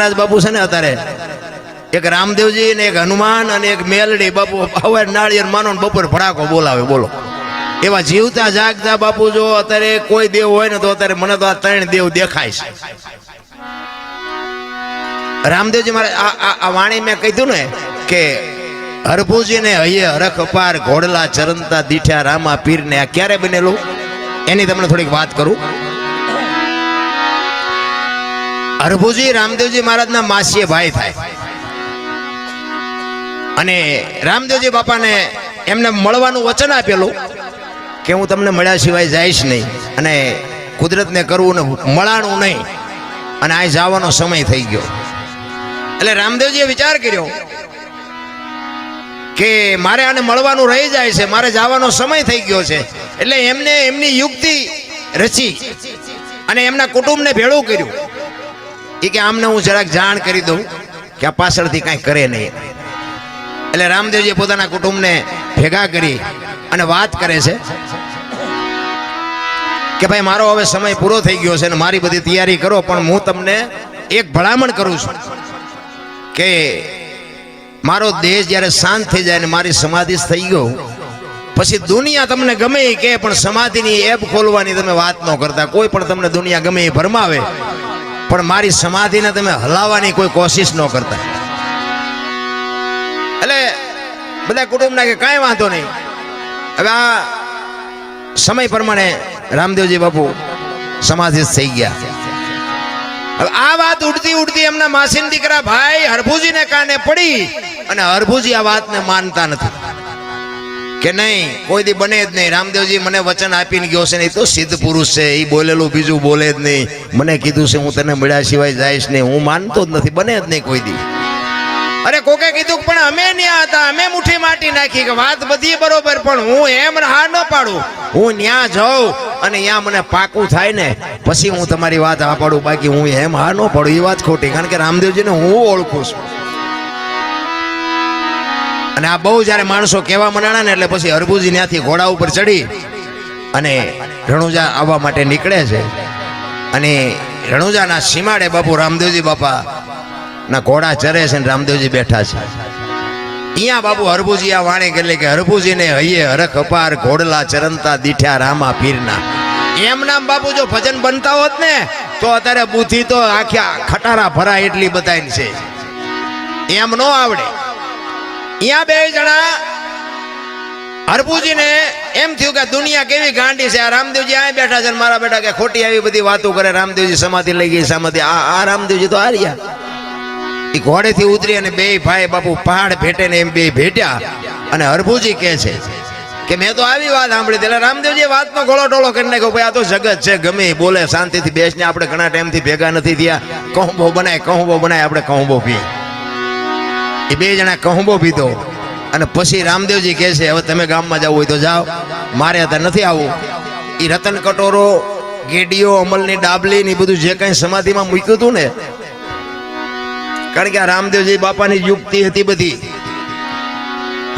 મહારાજ બાપુ છે ને અત્યારે? એક રામદેવજી ને એક હનુમાન અને એક મેલડી બાપુ. હવે નાળિયેર માનો બપોર ભડાકો બોલાવે, બોલો. એવા જીવતા જાગતા બાપુ જો અત્યારે કોઈ દેવ હોય ને તો અત્યારે મને તો આ ત્રણ દેવ દેખાય છે. રામદેવજી મારે આ વાણી મેં કીધું ને કે હરભુજી ને હૈયે હરખ પાર ઘોડલા ચરંતા દીઠ્યા રામા પીર ને આ ક્યારે બનેલું? એની તમને થોડીક વાત કરું. હરભુજી રામદેવજી મહારાજના માસીએ ભાઈ થાય. અને રામદેવજી બાપાને એમને મળવાનું વચન આપેલું કે હું તમને મળ્યા સિવાય જઈશ નહીં અને કુદરતને કરવું ને મળાણું નહીં. અને આ જવાનો સમય થઈ ગયો. એટલે રામદેવજીએ વિચાર કર્યો કે મારે આને મળવાનું રહી જાય છે, મારે જવાનો સમય થઈ ગયો છે. એટલે એમને એમની યુક્તિ રચી અને એમના કુટુંબને ભેળું કર્યું. એ કે આમને હું જરાક જાણ કરી દઉં કે આ પાછળથી કાંઈ કરે નહીં. એટલે રામદેવજી પોતાના કુટુંબને ભેગા કરી અને વાત કરે છે કે ભાઈ, મારો હવે સમય પૂરો થઈ ગયો છે અને મારી બધી તૈયારી કરો, પણ હું તમને એક ભલામણ કરું છું કે મારો દેશ જ્યારે શાંત થઈ જાય ને મારી સમાધિ થઈ ગયો, પછી દુનિયા તમને ગમે કે પણ સમાધિની એપ ખોલવાની તમે વાત ન કરતા. કોઈ પણ તમને દુનિયા ગમે એ ભરમાવે. પણ મારી સમાધિને તમે હલાવવાની કોઈ કોશિશ ન કરતા. એટલે બધા કુટુંબના કે કાંઈ વાંધો નહીં. હવે આ સમય પ્રમાણે રામદેવજી બાપુ સમાધિ થઈ ગયા. હવે આ વાત ઉડતી ઉડતી એમના માસીન દીકરા ભાઈ હરભુજીને કાને પડી અને હરભુજી આ વાતને માનતા નથી. કે નહીં, કોઈ દી બને જ નહીં. રામદેવજી મને વચન આપીને ગયો છે નહીં તો સિદ્ધ પુરુષ છે. એ બોલેલું બીજું બોલે જ નહીં. મને કીધું છે, હું તને મળ્યા સિવાય જઈશ નહીં. હું માનતો જ નથી. બને જ નહીં કોઈ દી. અરે કોકે કીધું પણ અમે ન્યા હતા. અમે મુઠ્ઠી માટી નાખી. કે વાત બધી બરોબર, પણ હું એમ હા ન પાડું. હું ન્યા જાઉં અને ત્યાં મને પાકું થાય ને, પછી હું તમારી વાત હા પાડું બાકી હું એમ હા ન પાડું. એ વાત ખોટી. કારણ કે રામદેવજીને હું ઓળખું છું. અને આ બહુ જ્યારે માણસો કહેવા મનાણા ને એટલે પછી હરભુજી ત્યાંથી ઘોડા ઉપર ચડી અને રણુજા આવવા માટે નીકળે છે. અને રણુજાના સીમાડે બાપુ રામદેવજી બાપા ના ઘોડા ચરે છે ને રામદેવજી બેઠા છે. અહીંયા બાપુ હરભુજી આ વાણી કરી કે હરભુજીને હૈયે હરખ અપાર ઘોડલા ચરંતા દીઠ્યા રામા પીરના. એમ નામ બાપુ જો ભજન બનતા હોત ને, તો અત્યારે બુદ્ધિ તો આખ્યા ખટારા ભરાય એટલી બધાની છે. એમ નો આવડે. અહીંયા બે જણા હરભુજીને એમ થયું કે દુનિયા કેવી ગાંડી છે? આ રામદેવજી આ બેઠા છે મારા બેટા કે ખોટી આવી બધી વાતો કરે. રામદેવજી સમાધિ લઈ ગઈ, સમાધિ. આ રામદેવજી તો આ રહ્યા એ ઘોડેથી ઉતરી અને બે ભાઈ બાપુ પહાડ ભેટે ને એમ બે ભેટ્યા. અને હરભુજી કહે છે કે મેં તો આવી વાત સાંભળી. એટલે રામદેવજી વાતનો ગોળો ટોળો કરી નાખ્યો. ભાઈ, આ તો જગત છે, ગમે બોલે, શાંતિથી બેસને આપણે ઘણા ટાઈમથી ભેગા નથી થયા. કહું બહુ બનાય, કહું બહુ બનાય, આપણે કહું બહુ પીએ. એ બે જણા કહુંબો પીધો. અને પછી રામદેવજી કહે છે, હવે તમે ગામમાં જવું હોય તો જાઓ. મારે અત્યારે નથી આવવું. એ રતન કટોરો, ગેડીઓ, અમલની ડાબલી ને બધું જે કંઈ સમાધિમાં મૂક્યું હતું ને, કારણ કે આ રામદેવજી બાપાની યુક્તિ હતી બધી.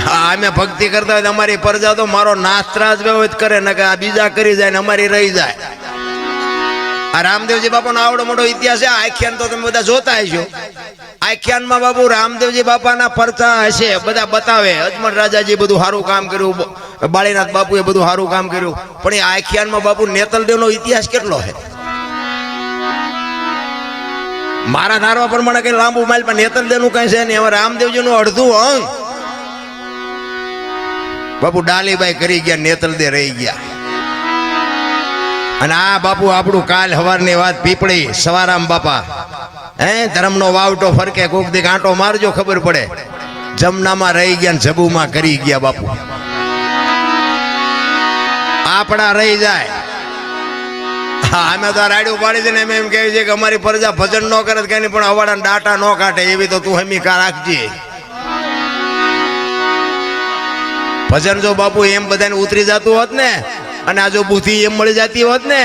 હા, અમે ભક્તિ કરતા હોય અમારી પ્રજા તો મારો નાસ્ત્રાજ વ્યવહિત કરે, ને કે આ બીજા કરી જાય ને અમારી રહી જાય. આ રામદેવજી બાપાનો આવડો મોટો ઇતિહાસ છે આખ્યાન તો તમે બધા જોતા હશો. આખ્યાનમાં બાપુ રામદેવજી બાપાના પરચા હશે, બધા બતાવે. અજમલ રાજાજી બધું સારું કામ કર્યું બાળીનાથ બાપુએ બધું સારું કામ કર્યું. પણ એ આખ્યાનમાં બાપુ નેતલદેવનો ઇતિહાસ કેટલો છે? મારા ધારવા પ્રમાણે કઈ લાંબુ માઇલ પણ નેતલદેવનું કઈ છે ને હવે રામદેવજીનું અડધું અંગ. બાપુ ડાલીબાઈ કરી ગયા, નેતલદે રહી ગયા. અને આ બાપુ આપણું કાલ હવારની વાત પીપળી, સવારામ બાપા. હે, ધર્મનો વાવટો ફરકે, કોક દી કાંટો મારજો, ખબર પડે. જમનામાં રહી ગયા ને જબુમાં કરી ગયા બાપુ. આપણા રહી જાય. અમે તો રાડ્યું પાડી છે એમ એમ કહે છે કે અમારી પ્રજા ભજન ન કરે કે પણ અવાડા ડાટા ન કાઢે, એવી તો તું હમીકા રાખજે. ભજન જો બાપુ એમ બધાને ઉતરી જતું હોત ને, અને આ જો બુદ્ધિ એમ મળી જતી હોત ને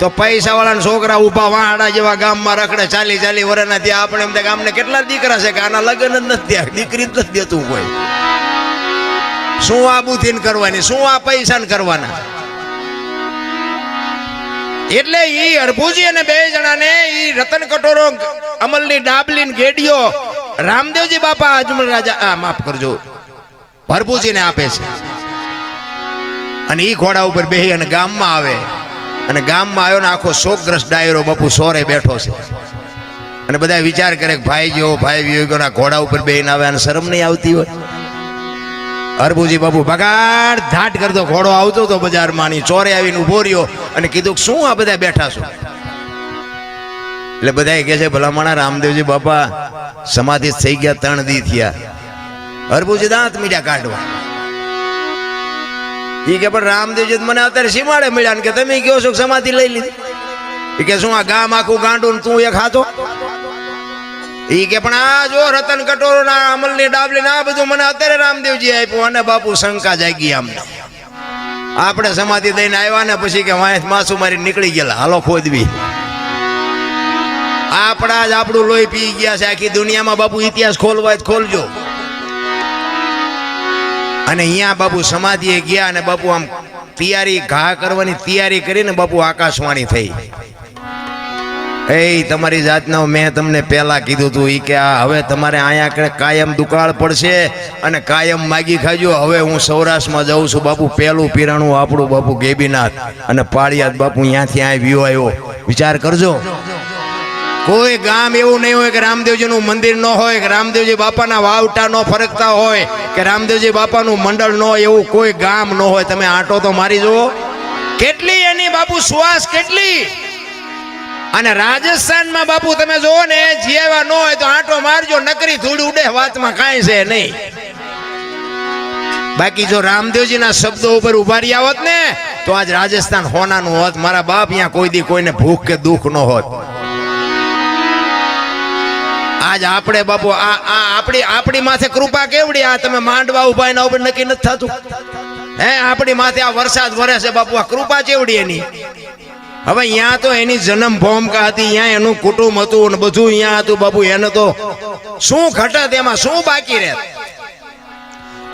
તો પૈસા વાળા છોકરા ઊભા વાહડા જેવા ગામમાં રખડે, ચાલી ચાલી વર્ષના ત્યાં આપણે એમ ગામને કેટલા દીકરા છે કે આના લગ્ન જ નથી થયા, દીકરી જ નથી દેતું કોઈ શું આ બુદ્ધિ કરવાની? શું આ પૈસા કરવાના? એટલે ઈ અરભુજી અને બે જણાને ઈ રતન કટોરો, અમલની ડાબલી ગેડિયો રામદેવજી બાપા, અજમલ રાજા, આ માફ કરજો ભરભુજીને આપે છે. અને ઈ ઘોડા ઉપર બેહી અને ગામમાં આવે. અને ગામમાં આવ્યો ને આખો શોકગ્રસ્ત ડાયરો બાપુ સોરે બેઠો છે. અને બધા વિચાર કરે કે ભાઈ જેવો ભાઈ વિયોગોના ઘોડા ઉપર બેહીને આવે અને શરમ નહીં આવતી હોય. હરભુજી બાપુ બગાડ, ધાટ કરતો ઘોડો આવતો હતો બજારમાં ની ચોરે આવીને ઊભો રહ્યો અને કીધું શું આ બધા બેઠા છો? એટલે બધા કહે છે, ભલામણા રામદેવજી બાપા, સમાધિ થઈ ગયા, ત્રણ દી થયા. હરભુજી દાંત મીડિયા કાઢવા. ઈ કે પણ રામદેવજી મને અત્યારે સીમાડે મળ્યા ને કે તમે કહો છો સમાધિ લઈ લીધી. એ કે શું આ ગામ આખું ગાંડું ને તું એક હાથો? ઈ કે પણ આ જો રતન કટોરો ના અમલની ડાબલી ના બધું મને અત્યારે રામદેવજી આપ્યું અને બાપુ શંકા જાગી આમને આપણે સમાધિ દઈને આવ્યા ને પછી કે વાંસ માસુ મારી નીકળી ગયેલા, હાલો ખોદવી. આપણા જ આપણું લોહી પી ગયા છે, આખી દુનિયામાં બાપુ ઇતિહાસ ખોલવા જ ખોલજો. અને અહીંયા બાપુ સમાધિએ ગયા અને બાપુ આમ તૈયારી, ઘા કરવાની તૈયારી કરીને બાપુ આકાશવાણી થઈ. એ તમારી જાતના મેં તમને પહેલાં કીધું હતું એ કે આ હવે તમારે અહીંયા કાયમ દુકાળ પડશે અને કાયમ માગી ખાજો. હવે હું સૌરાષ્ટ્રમાં જાઉં છું. બાપુ પહેલું પીરાણું આપણું બાપુ ગેબીનાથ અને પાળિયાદ બાપુ અહીંયાથી અહીં વ્યૂ આવ્યો. વિચાર કરજો. કોઈ ગામ એવું નહીં હોય કે રામદેવજીનું મંદિર ન હોય, કે રામદેવજી બાપાના વાવટા ન ફરકતા હોય, કે રામદેવજી બાપાનું મંડળ ન હોય, એવું કોઈ ગામ ન હોય. તમે આંટો તો મારી જુઓ. કેટલી એની બાપુ શ્વાસ કેટલી? અને રાજસ્થાનમાં બાપુ તમે જોવો ને જીવા ન હોય તો આંટો મારજો, નકરી ધૂળ ઉડે, વાતમાં કાંઈ છે નહીં. બાકી જો રામદેવજીના શબ્દો ઉપર ઊભા રહ્યા હોત ને, તો આજ રાજસ્થાન હોનાનું હોત, મારા બાપ અહીંયા કોઈ દી કોઈને ભૂખ કે દુઃખ ન હોત. આજ આપણે બાપુ, આ આ આપણી આપણી માથે કૃપા કેવડી આ તમે માંડવા ઊભા એના ઉપર નક્કી નથી થતું. હે, આપણી માથે આ વરસાદ વરે છે બાપુ, આ કૃપા કેવડી એની? હવે અહીંયા તો એની જન્મ ભૂમિકા હતી અહીંયા એનું કુટુંબ હતું અને બધું અહીંયા હતું બાપુ, એને તો શું ઘટત એમાં શું બાકી રહે?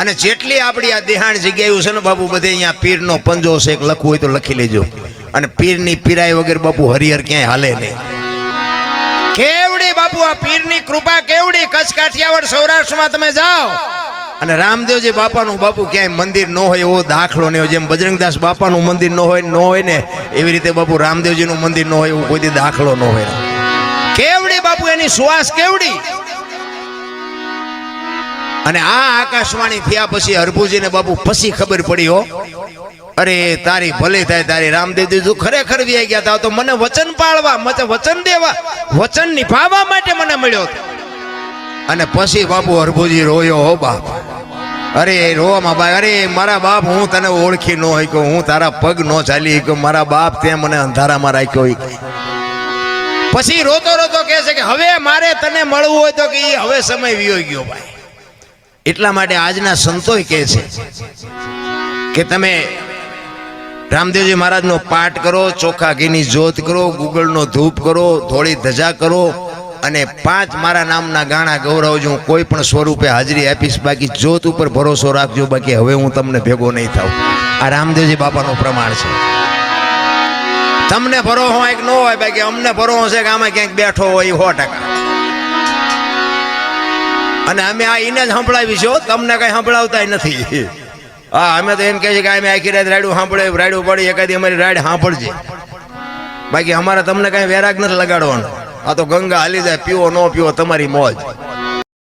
અને જેટલી આપણી આ દેહાણ જગ્યાઓ છે ને બાપુ, બધે અહીંયા પીરનો પંજો છે લખવું હોય તો લખી લેજો. અને પીરની પીરાય વગર બાપુ હરિહર ક્યાંય હાલે નહીં. બાપુ આ પીરની કૃપા કેવડી? કચ્છ કાઠિયાવાડ સૌરાષ્ટ્રમાં તમે જાઓ. અને રામદેવજી બાપાનું બાપુ ક્યાંય મંદિર ન હોય એવો દાખલો નહીં જેમ બજરંગદાસ બાપાનું મંદિર ન હોય ન હોય ને એવી રીતે બાપુ રામદેવજીનું મંદિર ન હોય એવું કોઈ દાખલો ન હોય. કેવડી બાપુ એની સુવાસ કેવડી? અને આ આકાશવાણી થયા પછી હરભુજીને બાપુ પછી ખબર પડી હો. અરે, તારી ભલે થાય, તારી રામદેવજી તું ખરેખર વ્યાઈ ગયા તા, તો મને વચન પાળવા, મને વચન દેવા, વચન નિભાવવા માટે મને મળ્યો. અને પછી બાપુ હરભુજી રોયો, હો બાપ, અરે રોવામાં બાપ, અરે, મારા બાપ, હું તને ઓળખી ન હોય હું તારા પગ ન ચાલી કે મારા બાપ તે મને અંધારામાં રાખ્યો પછી રોતો રોતો કહે છે કે, હવે મારે તને મળવું હોય તો કે હવે સમય વિયો ગયો ભાઈ એટલા માટે આજના સંતોય કહે છે કે તમે રામદેવજી મહારાજનો પાઠ કરો, ચોખા ઘીની જોત કરો, ગુગળનો ધૂપ કરો થોડી ધજા કરો અને પાંચ મારા નામના ગાણા ગૌરવજો, હું કોઈ પણ સ્વરૂપે હાજરી આપીશ, બાકી જોત ઉપર ભરોસો રાખજો, બાકી હવે હું તમને ભેગો નહીં થાઉં. આ રામદેવજી બાપાનું પ્રમાણ છે. તમને ભરો હોય કે ન હોય, બાકી અમને ભરો હશે કે આમાં ક્યાંક બેઠો હોય સો ટકા. અને અમે આ એને જ સંભળાવી છો તમને કઈ સંભળાવતા નથી. હા, અમે તો એમ કહે છે કે અમે આખી રાત રાડું સાંભળે, રાડું પડી એકાદી અમારી રાડ સાંભળજે. બાકી અમારે તમને કઈ વેરાગ નથી લગાડવાનો. આ તો ગંગા હાલી જાય, પીવો, ન પીવો, તમારી મોજ.